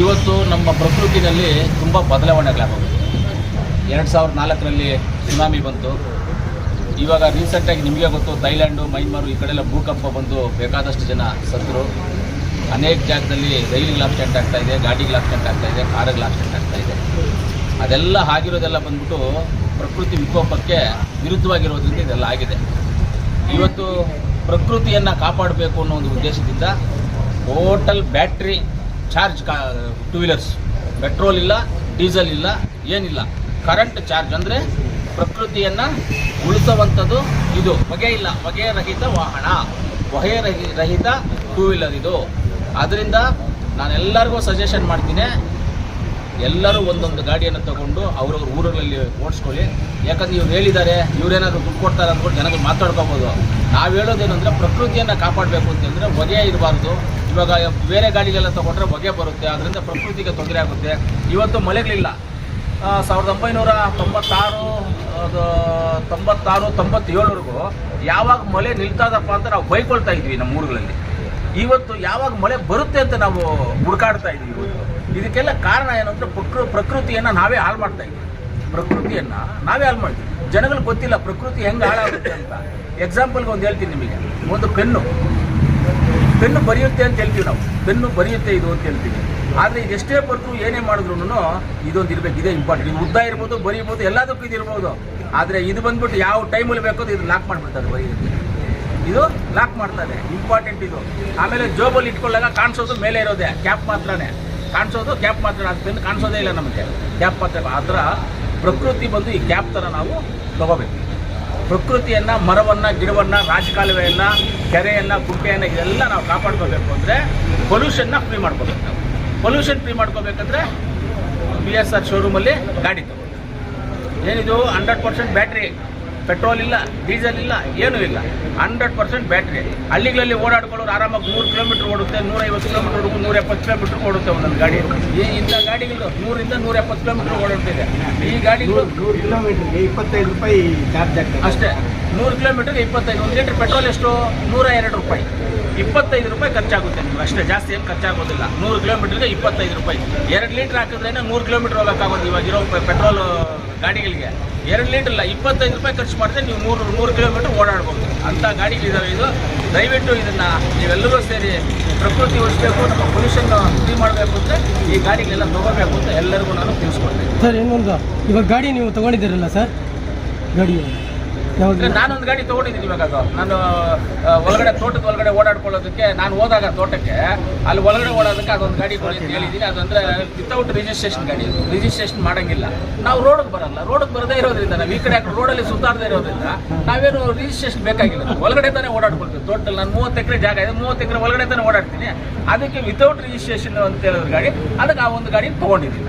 ಇವತ್ತು ನಮ್ಮ ಪ್ರಕೃತಿನಲ್ಲಿ ತುಂಬ ಬದಲಾವಣೆಗಳಾಗೋದು. ಎರಡು ಸಾವಿರದ ನಾಲ್ಕರಲ್ಲಿ ಸುನಾಮಿ ಬಂತು. ಇವಾಗ ರೀಸೆಂಟಾಗಿ ನಿಮಗೆ ಗೊತ್ತು, ಥೈಲ್ಯಾಂಡು ಮೈನ್ಮಾರು ಈ ಕಡೆಲ್ಲ ಭೂಕಂಪ ಬಂದು ಬೇಕಾದಷ್ಟು ಜನ ಸತ್ತರು. ಅನೇಕ ಜಾಗದಲ್ಲಿ ರೈಲಿಗೆ ಆಕ್ಸಿಡೆಂಟ್ ಆಗ್ತಾ ಇದೆ, ಗಾಡಿಗೆ ಆಕ್ಸಿಡೆಂಟ್ ಆಗ್ತಾ ಇದೆ, ಕಾರಿಗೆ ಆಕ್ಸಿಡೆಂಟ್ ಆಗ್ತಾ ಇದೆ. ಅದೆಲ್ಲ ಆಗಿರೋದೆಲ್ಲ ಬಂದ್ಬಿಟ್ಟು ಪ್ರಕೃತಿ ವಿಕೋಪಕ್ಕೆ ವಿರುದ್ಧವಾಗಿರೋದ್ರಿಂದ ಇದೆಲ್ಲ ಆಗಿದೆ. ಇವತ್ತು ಪ್ರಕೃತಿಯನ್ನು ಕಾಪಾಡಬೇಕು ಅನ್ನೋ ಒಂದು ಉದ್ದೇಶದಿಂದ ಟೋಟಲ್ ಬ್ಯಾಟ್ರಿ ಚಾರ್ಜ್ ಕಾ ಟೂ ವೀಲರ್ಸ್ ಪೆಟ್ರೋಲ್ ಇಲ್ಲ ಡೀಸೆಲ್ ಇಲ್ಲ, ಏನಿಲ್ಲ. ಕರೆಂಟ್ ಚಾರ್ಜ್ ಅಂದರೆ ಪ್ರಕೃತಿಯನ್ನು ಉಳಿಸುವಂಥದ್ದು ಇದು. ಹೊಗೆ ಇಲ್ಲ ಹೊಗೆ ರಹಿತ ವಾಹನ. ಹೊಗೆ ರಹಿ- ರಹಿತ ಟೂ ವೀಲರ್ ಇದು. ಆದ್ದರಿಂದ ನಾನೆಲ್ಲರಿಗೂ ಸಜೆಷನ್ ಮಾಡ್ತೀನಿ, ಎಲ್ಲರೂ ಒಂದೊಂದು ಗಾಡಿಯನ್ನು ತಗೊಂಡು ಅವ್ರವ್ರ ಊರುಗಳಲ್ಲಿ ಓಡಿಸ್ಕೊಳ್ಳಿ. ಯಾಕಂದ್ರೆ ಇವ್ರು ಹೇಳಿದ್ದಾರೆ ಇವ್ರೇನಾದ್ರು ದುಡ್ಡು ಕೊಡ್ತಾರೆ ಅಂದ್ಕೊಂಡು ಜನಗಳು ಮಾತಾಡ್ಕೋಬೋದು. ನಾವು ಹೇಳೋದೇನಂದ್ರೆ ಪ್ರಕೃತಿಯನ್ನು ಕಾಪಾಡಬೇಕು ಅಂತಂದರೆ ಹೊಗೆ ಇರಬಾರ್ದು. ಇವಾಗ ಬೇರೆ ಗಾಡಿಗೆಲ್ಲ ತಗೊಂಡ್ರೆ ಹೊಗೆ ಬರುತ್ತೆ ಅದರಿಂದ ಪ್ರಕೃತಿಗೆ ತೊಂದರೆ ಆಗುತ್ತೆ. ಇವತ್ತು ಮಳೆಗಳಿಲ್ಲ. ಸಾವಿರದ ಒಂಬೈನೂರ ತೊಂಬತ್ತಾರು ತೊಂಬತ್ತಾರು, ತೊಂಬತ್ತೇಳವರೆಗೂ ಯಾವಾಗ ಮಳೆ ನಿಲ್ತದಪ್ಪ ಅಂತ ನಾವು ಬೈಕೊಳ್ತಾ ಇದ್ವಿ ನಮ್ಮ ಊರುಗಳಲ್ಲಿ. ಇವತ್ತು ಯಾವಾಗ ಮಳೆ ಬರುತ್ತೆ ಅಂತ ನಾವು ಹುಡುಕಾಡ್ತಾ ಇದ್ವಿ ಇವತ್ತು. ಇದಕ್ಕೆಲ್ಲ ಕಾರಣ ಏನು ಅಂದರೆ ಪ್ರಕೃ, ಪ್ರಕೃತಿಯನ್ನು ನಾವೇ ಹಾಳು ಮಾಡ್ತಾ ಇದ್ವಿ. ಪ್ರಕೃತಿಯನ್ನು ನಾವೇ ಹಾಳು ಮಾಡ್ತೀವಿ. ಜನಗಳಿಗೆ ಗೊತ್ತಿಲ್ಲ ಪ್ರಕೃತಿ ಹೆಂಗೆ ಹಾಳಾಗುತ್ತೆ ಅಂತ. ಎಕ್ಸಾಂಪಲ್ಗೆ ಒಂದು ಹೇಳ್ತೀನಿ ನಿಮಗೆ. ಒಂದು ಪೆನ್ನು ಪೆನ್ನು ಬರೆಯುತ್ತೆ ಅಂತ ಹೇಳ್ತೀವಿ ನಾವು. ಪೆನ್ನು ಬರೆಯುತ್ತೆ ಇದು ಅಂತ ಹೇಳ್ತೀವಿ. ಆದರೆ ಇದೆಷ್ಟೇ ಬರೆದ್ರು ಏನೇ ಮಾಡಿದ್ರು ಇದೊಂದು ಇರಬೇಕು, ಇದೇ ಇಂಪಾರ್ಟೆಂಟ್ ಇದು ಉದ್ದ ಇರ್ಬೋದು, ಬರೀಬೋದು, ಎಲ್ಲದಕ್ಕೂ ಇದು ಇರ್ಬೋದು. ಆದರೆ ಇದು ಬಂದ್ಬಿಟ್ಟು ಯಾವ ಟೈಮಲ್ಲಿ ಬೇಕೋ ಇದು ಲಾಕ್ ಮಾಡಿಬಿಡ್ತಾರೆ ಬರೆಯುತ್ತೆ ಇದು ಲಾಕ್ ಮಾಡ್ತಾರೆ ಇಂಪಾರ್ಟೆಂಟ್ ಇದು. ಆಮೇಲೆ ಜೋಬಲ್ಲಿ ಇಟ್ಕೊಳ್ಳಾಗ ಕಾಣಿಸೋದು ಮೇಲೆ ಇರೋದೇ. ಕ್ಯಾಪ್ ಮಾತ್ರನೇ. ಕಾಣಿಸೋದು ಕ್ಯಾಪ್ ಮಾತ್ರ. ಅದು ಪೆನ್ ಕಾಣಿಸೋದೇ ಇಲ್ಲ ನಮಗೆ. ಕ್ಯಾಪ್ ಮಾತ್ರ ಆ ಥರ ಪ್ರಕೃತಿ ಬಂದು ಈ ಕ್ಯಾಪ್ ಥರ ನಾವು ತಗೋಬೇಕು. ಪ್ರಕೃತಿಯನ್ನು, ಮರವನ್ನು, ಗಿಡವನ್ನು, ರಾಜಕಾಲುವೆಯನ್ನು ಕೆರೆಯನ್ನು ಗುಡ್ಡೆಯನ್ನು ಇದೆಲ್ಲ ನಾವು ಕಾಪಾಡ್ಕೋಬೇಕು ಅಂದರೆ ಪೊಲ್ಯೂಷನ್ನ ಫ್ರೀ ಮಾಡ್ಕೋಬೇಕು ನಾವು. ಪೊಲ್ಯೂಷನ್ ಫ್ರೀ ಮಾಡ್ಕೋಬೇಕಂದ್ರೆ ಬಿ ಎಸ್ ಆರ್ ಶೋರೂಮಲ್ಲಿ ಗಾಡಿ ತಗೋಬೇಕು ಏನಿದು ಹಂಡ್ರೆಡ್ ಪರ್ಸೆಂಟ್ ಬ್ಯಾಟ್ರಿ ಪೆಟ್ರೋಲ್ ಇಲ್ಲ ಡೀಸೆಲ್ ಇಲ್ಲ ಏನೂ ಇಲ್ಲ. Hundred percent battery. ಹಳ್ಳಿಗಳಲ್ಲಿ ಓಡಾಡ್ಕೊಳ್ಳೋರು ಆರಾಮಾಗಿ ನೂರು ಕಿಲೋಮೀಟರ್ ಓಡುತ್ತೆ ನೂರೈವತ್ತು ಕಿಲೋಮೀಟರ್ ನೂರ ಎಪ್ಪತ್ತು ಕಿಲೋಮೀಟರ್ ಓಡುತ್ತೆ ಒಂದೊಂದು ಗಾಡಿ. ಈ ಇಂಥ ಗಾಡಿಗಳು ನೂರಿಂದ ನೂರ ಎಪ್ಪತ್ತು ಕಿಲೋಮೀಟರ್ ಓಡಾಡ್ತಿದೆ. ಈ ಗಾಡಿಗಳು ನೂರು ಕಿಲೋಮೀಟರ್ಗೆ ಇಪ್ಪತ್ತೈದು ರೂಪಾಯಿ ಚಾರ್ಜ್ ಆಗ್ತದೆ. ಅಷ್ಟೇ ನೂರು ಕಿಲೋಮೀಟರ್ಗೆ ಇಪ್ಪತ್ತೈದು ಒಂದು ಲೀಟರ್ ಪೆಟ್ರೋಲ್ ಎಷ್ಟು? ನೂರ ಎರಡು ರೂಪಾಯಿ. ಇಪ್ಪತ್ತೈದು ರೂಪಾಯಿ ಖರ್ಚಾಗುತ್ತೆ ನಿಮ್ಗೆ. ಅಷ್ಟೇ ಜಾಸ್ತಿ ಏನು ಖರ್ಚಾಗೋದಿಲ್ಲ. ನೂರು ಕಿಲೋಮೀಟರ್ಗೆ ಇಪ್ಪತ್ತೈದು ರೂಪಾಯಿ. ಎರಡು ಲೀಟ್ರ್ ಹಾಕಿದ್ರೇನೆ ನೂರು ಕಿಲೋಮೀಟರ್ ಹೋಗೋಕ್ಕಾಗೋದು. ಇವಾಗಿರೋ ಪೆಟ್ರೋಲ್ ಗಾಡಿಗಳಿಗೆ ಎರಡು ಲೀಟರ್ ಇಲ್ಲ, ಇಪ್ಪತ್ತೈದು ರೂಪಾಯಿ ಖರ್ಚು ಮಾಡಿದ್ರೆ ನೀವು ನೂರು ನೂರು ಕಿಲೋಮೀಟರ್ ಓಡಾಡ್ಬೋದು. ಅಂಥ ಗಾಡಿಗಳಿದ್ದಾವೆ ಇದು ದಯವಿಟ್ಟು ಇದನ್ನು ನೀವೆಲ್ಲರೂ ಸೇರಿ ಪ್ರಕೃತಿ ಉಳಿಸ್ಬೇಕು ನಮ್ಮ ಪೊಲ್ಯೂಷನ್ ಫ್ರೀ ಮಾಡಬೇಕು ಅಂತ ಈ ಗಾಡಿಗಳೆಲ್ಲ ತಗೋಬೇಕು ಅಂತ ಎಲ್ಲರಿಗೂ ನಾನು ತಿಳಿಸ್ಕೊಡ್ತೇನೆ. ಸರ್, ಇನ್ನೊಂದು, ಇವಾಗ ಗಾಡಿ ನೀವು ತೊಗೊಂಡಿದ್ದೀರಲ್ಲ ಸರ್? ಗಾಡಿ. ನಾನೊಂದು ಗಾಡಿ ತಗೊಂಡಿದ್ದೀನಿ ಇವಾಗ ಅದು. ನಾನು ಒಳಗಡೆ ತೋಟದ ಒಳಗಡೆ ಓಡಾಡ್ಕೊಳ್ಳೋದಕ್ಕೆ ನಾನು ಹೋದಾಗ ತೋಟಕ್ಕೆ, ಅಲ್ಲಿ ಒಳಗಡೆ ಓಡೋದಕ್ಕೆ ಅದೊಂದು ಗಾಡಿ ಕೊಡಿ ಅಂತ ಹೇಳಿದ್ದೀನಿ ಅದಂದ್ರೆ ವಿತೌಟ್ ರಿಜಿಸ್ಟ್ರೇಷನ್ ಗಾಡಿ ಅದು. ರಿಜಿಸ್ಟ್ರೇಷನ್ ಮಾಡಂಗಿಲ್ಲ. ನಾವು ರೋಡ್ಗೆ ಬರಲ್ಲ. ರೋಡಿಗೆ ಬರದೇ ಇರೋದ್ರಿಂದ, ನಾವು ಈ ಕಡೆ ರೋಡಲ್ಲಿ ಸುತ್ತಾಡದೇ ಇರೋದ್ರಿಂದ ನಾವೇನು ರಿಜಿಸ್ಟ್ರೇಷನ್ ಬೇಕಾಗಿಲ್ಲ. ಒಳಗಡೆ ತಾನೇ ಓಡಾಡ್ಕೊಳ್ತೀವಿ. ತೋಟದಲ್ಲಿ ನಾನು ಮೂವತ್ತು ಎಕರೆ ಜಾಗ ಇದೆ. ಮೂವತ್ತು ಎಕರೆ ಒಳಗಡೆ ತಾನೇ ಓಡಾಡ್ತೀನಿ. ಅದಕ್ಕೆ ವಿತೌಟ್ ರಿಜಿಸ್ಟ್ರೇಷನ್ ಅಂತ ಹೇಳೋದ್ರ ಗಾಡಿ, ಅದಕ್ಕೆ ಆ ಒಂದು ಗಾಡಿ ತೊಗೊಂಡಿದ್ದೀನಿ.